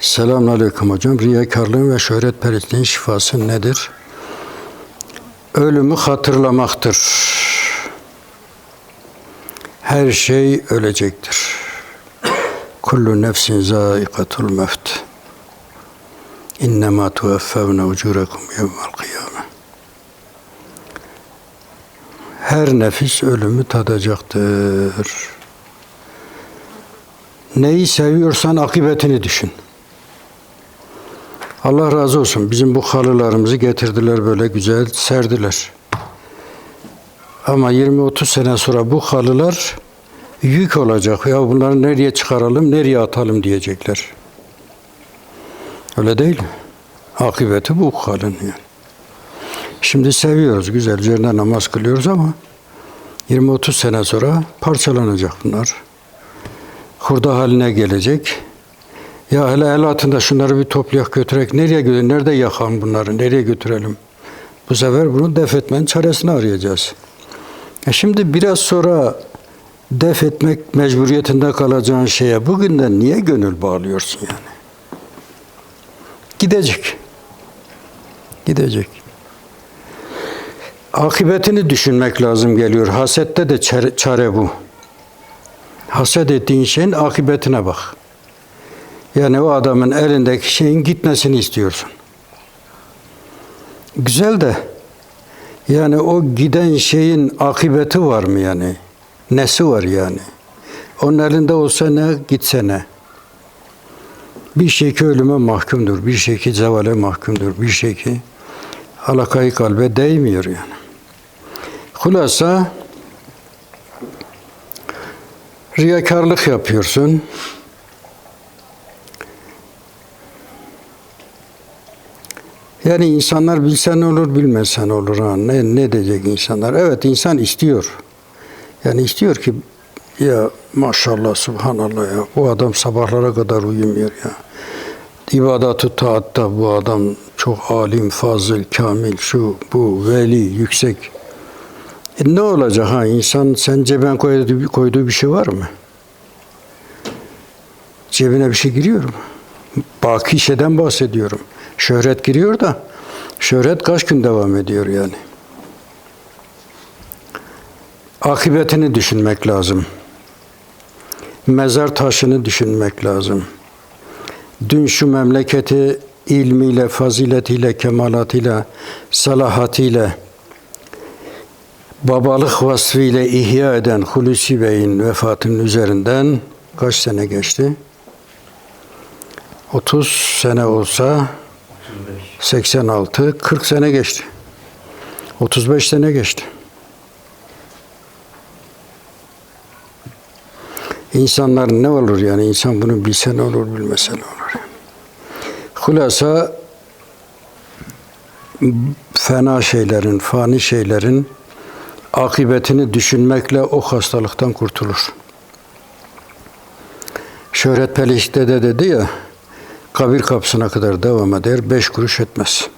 Selamünaleyküm hocam. Riyakarlığın ve şöhretperestliğin şifası nedir? Ölümü hatırlamaktır. Her şey ölecektir. Kullu nefsin zâikatul mevt. İnnemâ tuvaffevne ucurakum yevmel kıyâme. Her nefis ölümü tadacaktır. Neyi seviyorsan akıbetini düşün. Allah razı olsun. Bizim bu halılarımızı getirdiler böyle güzel serdiler. Ama 20-30 sene sonra bu halılar yük olacak. Ya bunları nereye çıkaralım, nereye atalım diyecekler. Öyle değil mi? Akıbeti bu halın yani. Şimdi seviyoruz, güzel üzerine namaz kılıyoruz ama 20-30 sene sonra parçalanacak bunlar. Hurda haline gelecek. Ya hele el altında şunları bir toplayak götürek nereye götürelim, nerede yakalım bunları, nereye götürelim? Bu sefer bunu def etmenin çaresini arayacağız. E şimdi biraz sonra def etmek mecburiyetinde kalacağın şeye bugünden niye gönül bağlıyorsun yani? Gidecek. Gidecek. Akıbetini düşünmek lazım geliyor. Hasette de çare, çare bu. Haset ettiğin şeyin akıbetine bak. Yani o adamın elindeki şeyin gitmesini istiyorsun. Güzel de yani o giden şeyin akıbeti var mı yani? Nesi var yani? Onun elinde olsa ne, gitse ne? Bir şey ki ölüme mahkumdur, bir şey ki zevale mahkumdur, bir şey ki alakayı kalbe değmiyor yani. Hulasa riyakarlık yapıyorsun. Yani insanlar bilsen olur, bilmesen olur. Ha. Ne, ne diyecek insanlar? Evet insan istiyor. Yani istiyor ki ya maşallah, subhanallah ya bu adam sabahlara kadar uyumuyor ya. İbadatı taatta bu adam çok alim, fazıl, kamil, şu, bu, veli, yüksek. E ne olacak ha? İnsan sen ceben koyduğu, koyduğu bir şey var mı? Cebine bir şey giriyor mu? Baki şeyden bahsediyorum. Şöhret giriyor da şöhret kaç gün devam ediyor yani. Akıbetini düşünmek lazım. Mezar taşını düşünmek lazım. Dün şu memleketi ilmiyle, faziletiyle, kemalatıyla, salahatıyla, babalık vasfıyla ihya eden Hulusi Bey'in vefatının üzerinden kaç sene geçti? 30 sene olsa 86, 40 sene geçti. 35 sene geçti. İnsanlar ne olur yani insan bunu bilse ne olur bilmese ne olur. Hulasa fena şeylerin, fani şeylerin akıbetini düşünmekle o hastalıktan kurtulur. Şöhret Peliş'te de dedi ya, kabir kapısına kadar devam eder, beş kuruş etmez.